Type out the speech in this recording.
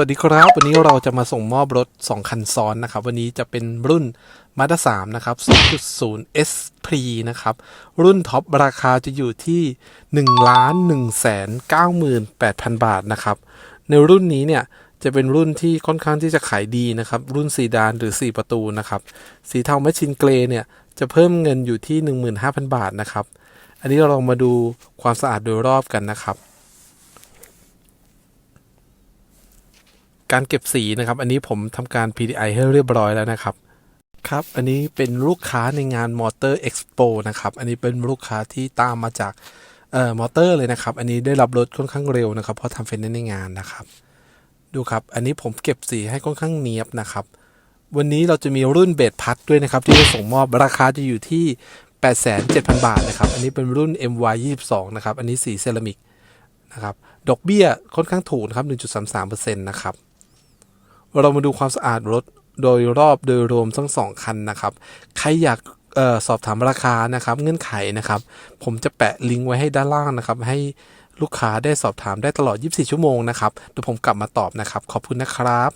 วัสดีครับ วันนี้เราจะมาส่งมอบรถ 2 คันซ้อนนะครับ วันนี้จะเป็นรุ่น Mazda 3 นะครับ 2.0 S Pre นะครับ รุ่นท็อปราคาจะอยู่ที่ 1,198,000 บาทนะครับ ในรุ่นนี้เนี่ย จะเป็นรุ่นที่ค่อนข้างที่จะขายดีนะครับ รุ่นซีดานหรือ 4 ประตูนะครับ สีเทาแมชชินเกรย์เนี่ย จะเพิ่มเงินอยู่ที่ 15,000 บาทนะครับ อันนี้เราลองมาดูความสะอาดโดยรอบกันนะครับ การเก็บสีนะครับ อันนี้ผมทำการ PDI ให้เรียบร้อยแล้วนะครับ ครับ อันนี้เป็นลูกค้าในงาน Motor Expo นะครับ อันนี้เป็นลูกค้าที่ตามมาจากเอ่อมอเตอร์เลยนะครับ อันนี้ได้รับรถค่อนข้างเร็วนะครับ เพราะทำเฟนในงานนะครับ ดูครับ อันนี้ผมเก็บสีให้ค่อนข้างเนียบนะครับ วันนี้เราจะมีรุ่นเบสพัดด้วยนะครับ ที่จะส่งมอบราคาจะอยู่ที่ 87,000 บาทนะครับ อันนี้เป็นรุ่น MY 22 นะครับ อันนี้สีเซรามิกนะครับ ดอกเบี้ยค่อนข้างถูกนะครับ 1.33%นะครับ เรามาดูความสะอาดรถโดยรอบโดยรวมทั้งสองคันนะครับ ใครอยากออสอบถามราคานะครับ เงื่อนไขนะครับ ผมจะแปะลิงก์ไว้ให้ด้านล่างนะครับ ให้ลูกค้าได้สอบถามได้ตลอด 24 ชั่วโมงนะครับเดี๋ยวผมกลับมาตอบนะครับ ขอบคุณนะครับ